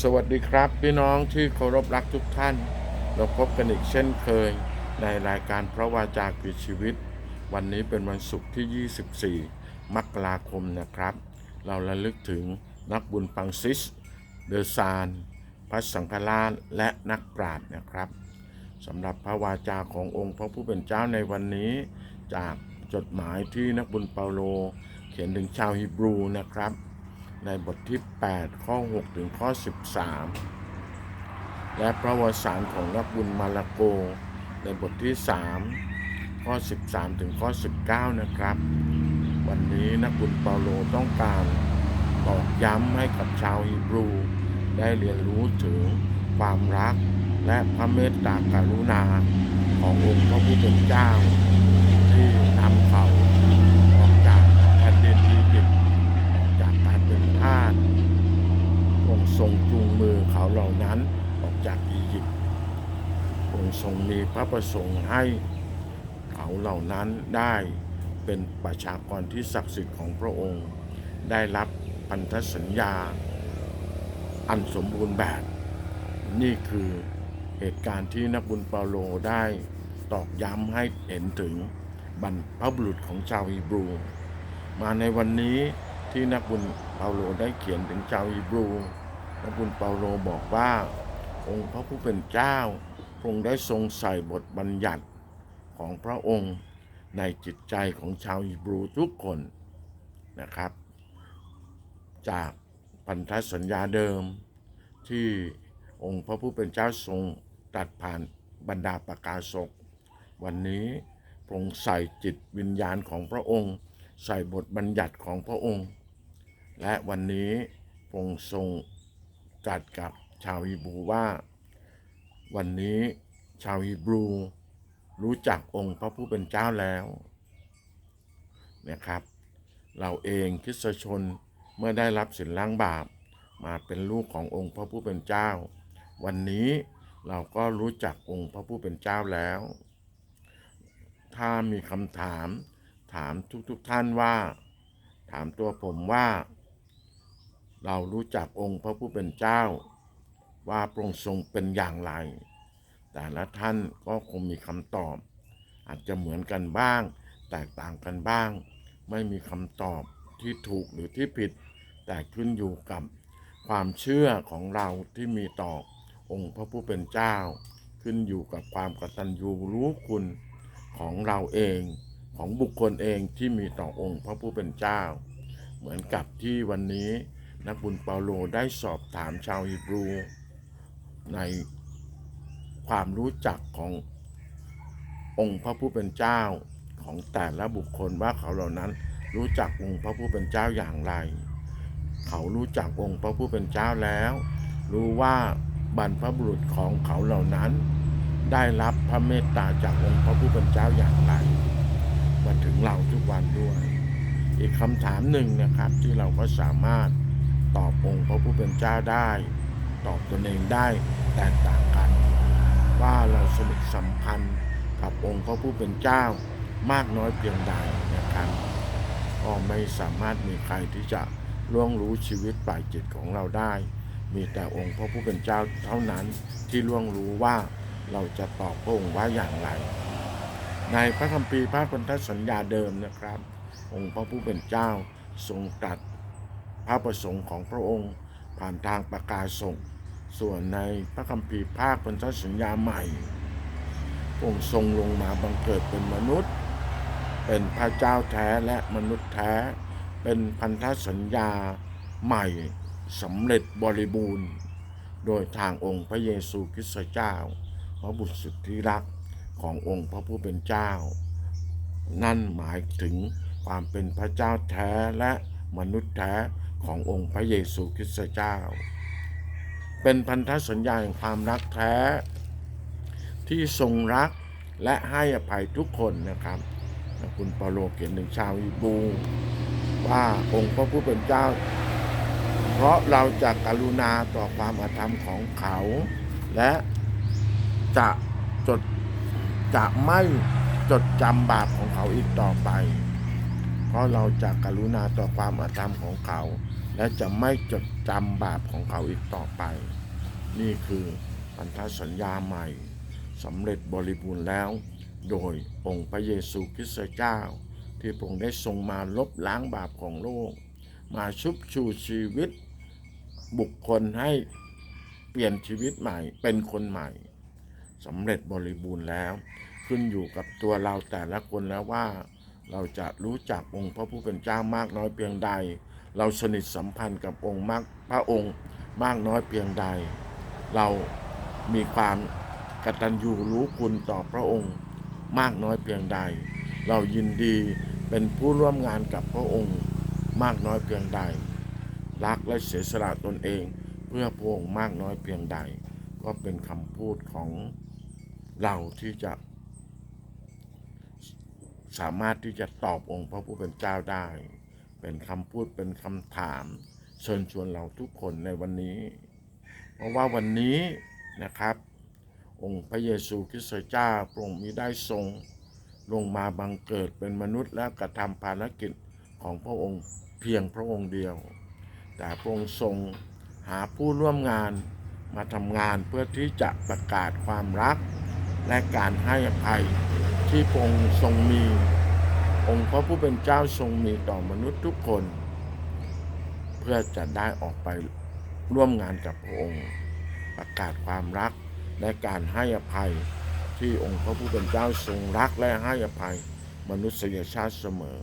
สวัสดีครับ พี่น้องที่เคารพรักทุกท่าน เราพบกันอีกเช่นเคย ในรายการพระวาจากีชีวิต วันนี้เป็นวันศุกร์ที่ 24 มกราคมนะครับ เราระลึกถึงนักบุญปังซิส เดอซาน พระสังฆราชและนักปราชญ์นะครับสำหรับพระวาจาขององค์พระผู้เป็นเจ้าในวันนี้ จากจดหมายที่นักบุญเปาโล เขียนถึงชาวฮีบรูนะครับ ในบทที่ 8 ข้อ 6 ถึงข้อ 13 และพระวสารของนักบุญมาลาโก ในบทที่ 3 ข้อ 13 ถึงข้อ 19 นะครับ วันนี้นักบุญเปาโลต้องการตอกย้ำให้กับชาวฮีบรู ได้เรียนรู้ถึงความรักและพระเมตตากรุณาขององค์พระผู้เป็นเจ้าที่นำเขาออกจากแผ่นดินอียิปต์ออกจากการเป็นทาสองค์ ทรงจูงมือเขาเหล่านั้นออกจากอียิปต์องค์ทรงมีพระประสงค์ให้เขาเหล่านั้นได้เป็นประชากรที่ศักดิ์สิทธิ์ของพระองค์ ได้รับพันธสัญญา อันสมบูรณ์แบบ นี่คือเหตุการณ์ที่นักบุญเปาโลได้ตอกย้ำให้เห็นถึงบรรพบุรุษของชาวฮีบรู มาในวันนี้ที่นักบุญเปาโลได้เขียนถึงชาวฮีบรู นักบุญเปาโลบอกว่า องค์พระผู้เป็นเจ้าพรงได้ทรงใส่บทบัญญัติของพระองค์ในจิตใจของชาวฮีบรูทุกคนนะครับ จากพันธสัญญาเดิม ที่องค์พระผู้เป็นเจ้าทรงตัดผ่านบรรดาประกาศก วันนี้พระองค์ใส่จิตวิญญาณของพระองค์ ใส่บทบัญญัติของพระองค์ และวันนี้พระองค์ทรง ตรัดกับชาวฮีบรูว่า วันนี้ชาวฮีบรูรู้จักองค์พระผู้เป็นเจ้าแล้วนะครับ เราเองคริสตชนเมื่อได้รับสินล้างบาปมาเป็นลูกขององค์พระผู้เป็นเจ้า วันนี้เราก็รู้จักองค์พระผู้เป็นเจ้าแล้ว ถ้ามีคำถามถามทุกๆทท่านว่า ถามตัวผมว่า เรารู้จักองค์พระผู้เป็นเจ้า ว่าพระองค์ทรงเป็นอย่างไร แต่ละท่านก็คงมีคำตอบ อาจจะเหมือนกันบ้าง แตกต่างกันบ้าง ไม่มีคำตอบที่ถูกหรือที่ผิด แต่ขึ้นอยู่กับความเชื่อของเราที่มีต่อองค์พระผู้เป็นเจ้า ขึ้นอยู่กับความกตัญญูรู้คุณของเราเองของบุคคลเองที่มีต่อองค์พระผู้เป็นเจ้า เหมือนกับที่วันนี้ นักบุญเปาโลได้สอบถามชาวฮีบรู ในความรู้จักขององค์พระผู้เป็นเจ้าของแต่ละบุคคลว่าเขาเหล่านั้นรู้จักองค์พระผู้เป็นเจ้าอย่างไร เขารู้จักองค์พระผู้เป็นเจ้าแล้ว รู้ว่าบรรพบุรุษของเขาเหล่านั้น ได้รับพระเมตตาจากองค์พระผู้เป็นเจ้าอย่างไร มาถึงเราทุกวันด้วย อีกคำถามหนึ่งนะครับที่เราก็สามารถ ตอบองค์พระผู้เป็นเจ้าได้ ตอบตนเองได้แตกต่างกัน ว่าเราสนิทสัมพันธ์กับองค์พระผู้เป็นเจ้ามากน้อยเพียงใดนะครับก็ไม่สามารถมีใครที่จะล่วงรู้ชีวิตป่ายจิตของเราได้ มีแต่องค์พระผู้เป็นเจ้าเท่านั้นที่ล่วงรู้ว่าเราจะตอบพระองค์ว่าอย่างไร ในพระคัมภีร์พระพันธสัญญาเดิมนะครับ องค์พระผู้เป็นเจ้าทรงตรัส พระประสงค์ของพระองค์ ผ่านทางประกาศส่ง ส่วนในพระคัมภีร์ภาคพันธสัญญาใหม่ องค์ทรงลงมาบังเกิดเป็นมนุษย์ เป็นพระเจ้าแท้และมนุษย์แท้ เป็นพันธสัญญาใหม่สำเร็จบริบูรณ์ โดยทางองค์พระเยซูคริสต์เจ้า พระบุตรสุดที่รักขององค์พระผู้เป็นเจ้า นั่นหมายถึงความเป็นพระเจ้าแท้และมนุษย์แท้ ขององค์พระเยซูคริสต์เจ้า เป็นพันธสัญญาแห่งความรักแท้ ที่ทรงรักและให้อภัยทุกคนนะครับ คุณเปาโลเขียนถึงชาวอีบรูว่าองค์พระผู้เป็นเจ้า เพราะเราจะกรุณาต่อความอาธรรมของเขา และจะจดจะไม่จดจำบาปของเขาอีกต่อไป เพราะเราจะกรุณาต่อความอาธรรมของเขา และจะไม่จดจำบาปของเขาอีกต่อไป นี่คือพันธสัญญาใหม่สำเร็จบริบูรณ์แล้ว โดยองค์พระเยซูคริสต์เจ้า ที่พระองค์ได้ทรงมาลบล้างบาปของโลก มาชุบชูชีวิต บุคคลให้เปลี่ยนชีวิตใหม่เป็นคนใหม่สำเร็จบริบูรณ์แล้ว ขึ้นอยู่กับตัวเราแต่ละคนแล้วว่า เราจะรู้จักองค์พระผู้เป็นเจ้ามากน้อยเพียงใด เราสนิทสัมพันธ์กับองค์มากพระองค์มากน้อยเพียงใด เรามีความกตัญญูรู้คุณต่อพระองค์มากน้อยเพียงใด เรายินดีเป็นผู้ร่วมงานกับพระองค์มากน้อยเพียงใด รักและเสียสละตนเองเพื่อพระองค์มากน้อยเพียงใด ก็เป็นคำพูดของเราที่จะ สามารถที่จะตอบองค์พระผู้เป็นเจ้าได้ เป็นคำพูดเป็นคำถาม เชิญชวนเราทุกคนในวันนี้ เพราะว่าวันนี้นะครับ องค์พระเยซูคริสต์เจ้าพระองค์มิได้ทรง ลงมาบังเกิดเป็นมนุษย์และกระทำภารกิจของพระองค์เพียงพระองค์เดียว แต่พระองค์ทรงหาผู้ร่วมงานมาทำงานเพื่อที่จะประกาศความรัก และการให้อภัยที่พระองค์ทรงมี องค์พระผู้เป็นเจ้าทรงมีต่อมนุษย์ทุกคน เพื่อจะได้ออกไปร่วมงานกับพระองค์ ประกาศความรักและการให้อภัยที่องค์พระผู้เป็นเจ้าทรงรักและให้อภัย มนุษยชาติเสมอ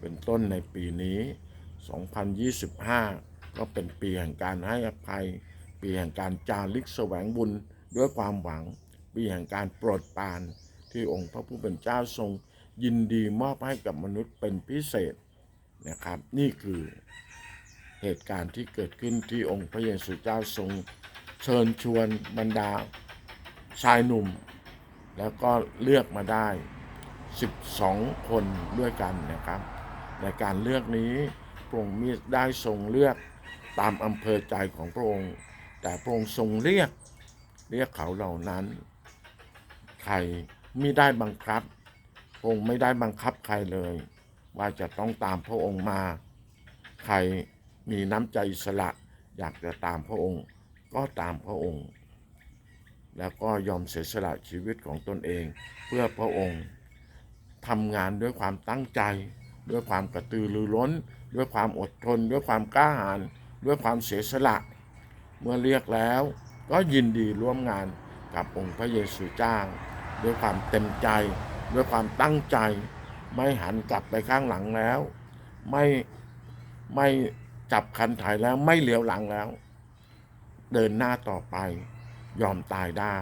เป็นต้นในปีนี้ 2025 ก็เป็นปีแห่งการให้อภัย ปีแห่งการจาริกแสวงบุญด้วยความหวัง ปีแห่งการโปรดปานที่องค์พระผู้เป็นเจ้าทรง ยินดีมอบให้กับมนุษย์เป็นพิเศษนะครับ นี่คือเหตุการณ์ที่เกิดขึ้นที่องค์พระเยซูเจ้าทรงเชิญชวนบรรดาชายหนุ่ม แล้วก็เลือกมาได้ 12 คนด้วยกันนะครับ ในการเลือกนี้พระองค์มิได้ทรงเลือกตามอำเภอใจของพระองค์ แต่พระองค์ทรงเรียกเรียกเขาเหล่านั้น ใครไม่ได้บังคับ องค์ไม่ได้บังคับใครเลย ว่าจะต้องตามพระองค์มา ใครมีน้ำใจสละ อยากจะตามพระองค์ ก็ตามพระองค์ แล้วก็ยอมเสียสละชีวิตของตนเอง เพื่อพระองค์ทำงานด้วยความตั้งใจ ด้วยความกระตือรือร้น ด้วยความอดทน ด้วยความกล้าหาญด้วยความเสียสละ เมื่อเรียกแล้วก็ยินดีร่วมงานกับองค์พระเยซูเจ้าด้วยความเต็มใจ ด้วยความตั้งใจไม่หันกลับไปข้างหลังแล้ว ไม่ไม่จับคันถ่ายแล้วไม่เหลียวหลังแล้ว เดินหน้าต่อไปยอมตายได้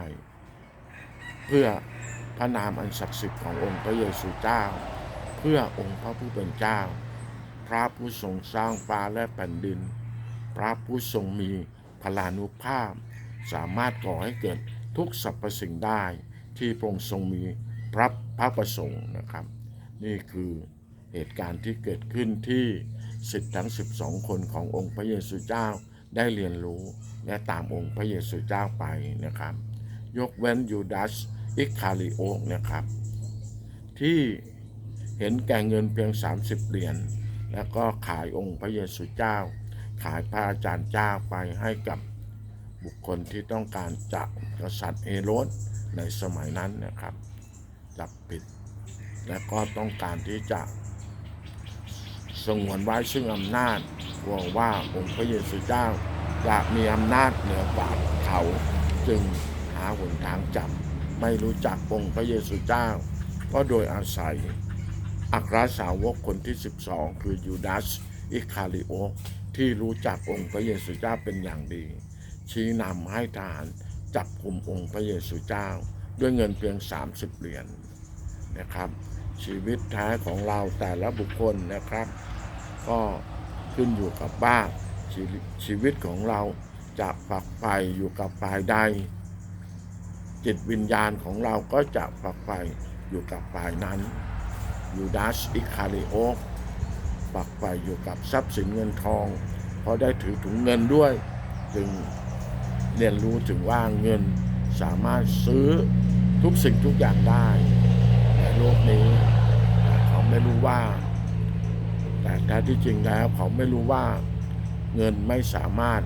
เพื่อพระนามอันศักดิ์สิทธิ์ขององค์พระเยซูเจ้า เพื่อองค์พระผู้เป็นเจ้า พระผู้ทรงสร้างฟ้าและแผ่นดิน พระผู้ทรงมีพลานุภาพ สามารถก่อให้เกิดทุกสรรพสิ่งได้ที่พระองค์ทรงมี พระพระประสงค์นะครับ นี่คือเหตุการณ์ที่เกิดขึ้นที่สิทธิ์ทั้ง 12 คนขององค์พระเยซูเจ้าได้เรียนรู้และตามองค์พระเยซูเจ้าไปนะครับ ยกเว้นยูดาสอิคาริโอกนะครับ ที่เห็นแก่เงินเพียง 30 เหรียญแล้วก็ขายองค์พระเยซูเจ้า ขายพระอาจารย์เจ้าไปให้กับบุคคลที่ต้องการจับกษัตริย์เฮโรดในสมัยนั้นนะครับ จับผิด และก็ต้องการที่จะสงวนไว้ซึ่งอำนาจกลัวว่าองค์พระเยซูเจ้าจะมีอำนาจเหนือกว่าเขาจึงหาหนทางจับไม่รู้จักองค์พระเยซูเจ้า ก็โดยอาศัย อัครสาวกคนที่ 12 คือยูดาสอิคาริโอที่รู้จักองค์พระเยซูเจ้าเป็นอย่างดี ชี้นำให้ทหารจับกลุ่มองค์พระเยซูเจ้า ด้วยเงินเพียง 30 เหรียญ นะครับ ชีวิตท้ายของเราแต่ละบุคคลนะครับ ก็ขึ้นอยู่กับบ้านชีวิตชีวิตของเราจะฝักใฝ่อยู่กับฝ่ายใด จิตวิญญาณของเราก็จะฝักใฝ่อยู่กับฝ่ายนั้นยูดาสอิคาริโอฝักใฝ่อยู่กับทรัพย์สินเงินทอง เพราะได้ถือถุงเงินด้วย จึงเรียนรู้ถึงว่าเงินสามารถซื้อทุกสิ่งทุกอย่างได้ โลกนี้ เขาไม่รู้ว่า แต่แท้ที่จริงแล้ว เขาไม่รู้ว่าเงินไม่สามารถ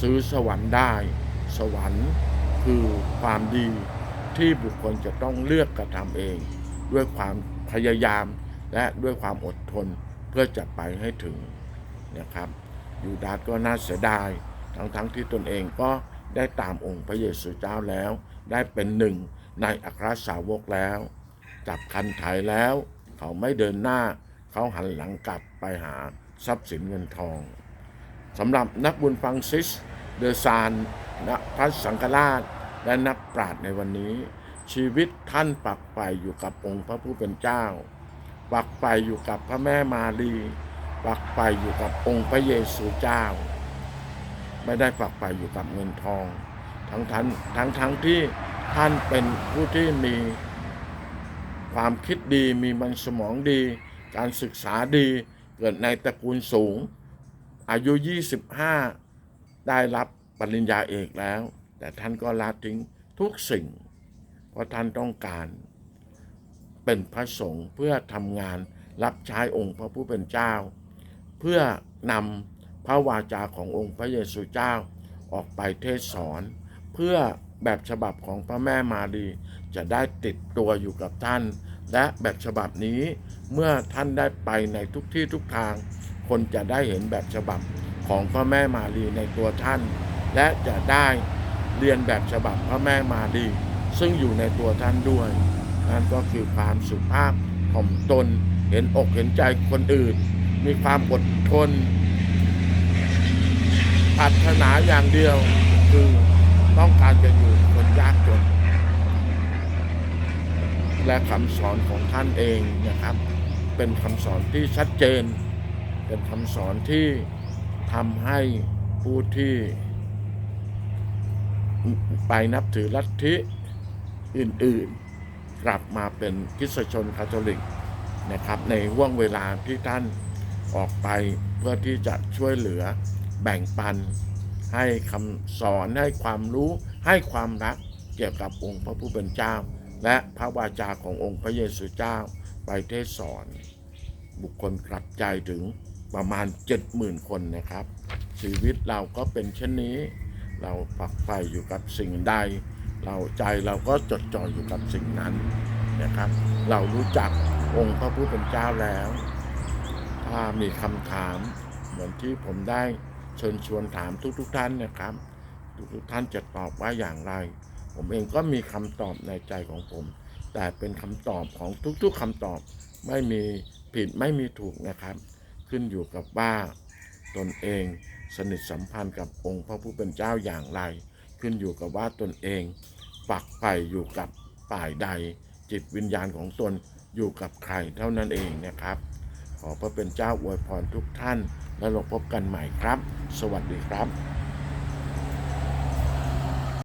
ซื้อสวรรค์ได้ สวรรค์คือความดีที่บุคคลจะต้องเลือกกระทำเอง ด้วยความพยายามและด้วยความอดทนเพื่อจะไปให้ถึงนะครับยูดาสก็น่าเสียดาย ทั้งๆทที่ตนเองก็ได้ตามองค์พระเยซูเจ้าแล้ว ได้เป็นหนึ่งในอัครสาวกแล้ว จับคันไถแล้ว เขาไม่เดินหน้า เขาหันหลังกลับไปหาทรัพย์สินเงินทองสำหรับนักบุญฟังซิส เดอซานนะพระสังฆราช และนักปราชญ์ในวันนี้ ชีวิตท่านปักไปอยู่กับองค์พระผู้เป็นเจ้า ปักไปอยู่กับพระแม่มารีปักไปอยู่กับองค์พระเยซูเจ้า ไม่ได้ปักไปอยู่กับเงินทอง ทั้งทั้งทั้งทั้งที่ท่านเป็นผู้ที่มี ความคิดดีมีมันสมองดี การศึกษาดี เกิดในตระกูลสูง อายุ 25 ได้รับปริญญาเอกแล้ว แต่ท่านก็ละทิ้งทุกสิ่ง เพราะท่านต้องการ เป็นพระสงฆ์เพื่อทำงานรับใช้องค์พระผู้เป็นเจ้า เพื่อนำพระวาจาขององค์พระเยซูเจ้าออกไปเทศสอนเพื่อ แบบฉบับของพระแม่มารีจะได้ติดตัวอยู่กับท่าน และแบบฉบับนี้เมื่อท่านได้ไปในทุกที่ทุกทาง คนจะได้เห็นแบบฉบับของพระแม่มารีในตัวท่าน และจะได้เรียนแบบฉบับพระแม่มารีซึ่งอยู่ในตัวท่านด้วย นั่นก็คือความสุภาพถ่อมตนเห็นอกเห็นใจคนอื่น มีความอดทนปรารถนาอย่างเดียวคือต้องการจะอยู่ ยากจน และคำสอนของท่านเองนะครับ เป็นคำสอนที่ชัดเจน เป็นคำสอนที่ทำให้ผู้ที่ ไปนับถือลัทธิอื่นๆ กลับมาเป็นคริสชนคาทอลิกนะครับ ในห่วงเวลาที่ท่านออกไปเพื่อที่จะช่วยเหลือแบ่งปันให้คำสอนให้ความรู้ให้ความรัก เกี่ยวกับองค์พระผู้เป็นเจ้า และพระวาจาขององค์พระเยซูเจ้าไปเทศสอน บุคคลกลับใจถึงประมาณ 70,000 คนนะครับ ชีวิตเราก็เป็นเช่นนี้ เราปักไฟอยู่กับสิ่งใด เราใจเราก็จดจ่ออยู่กับสิ่งนั้นนะครับ เรารู้จักองค์พระผู้เป็นเจ้าแล้ว ถ้ามีคำถามเหมือนที่ผมได้เชิญชวนถามทุกๆทท่านนะครับ ทุกๆท่านจะตอบว่าอย่างไร ผมเองก็มีคำตอบในใจของผม แต่เป็นคำตอบของทุกๆคำตอบไม่มีผิดไม่มีถูกนะครับ ขึ้นอยู่กับว่าตนเองสนิทสัมพันธ์กับองค์พระผู้เป็นเจ้าอย่างไร ขึ้นอยู่กับว่าตนเองปักไปอยู่กับป่ายใด จิตวิญญาณของตนอยู่กับใครเท่านั้นเองนะครับ ขอพระเป็นเจ้าอวยพรทุกท่าน และเราพบกันใหม่ครับ สวัสดีครับ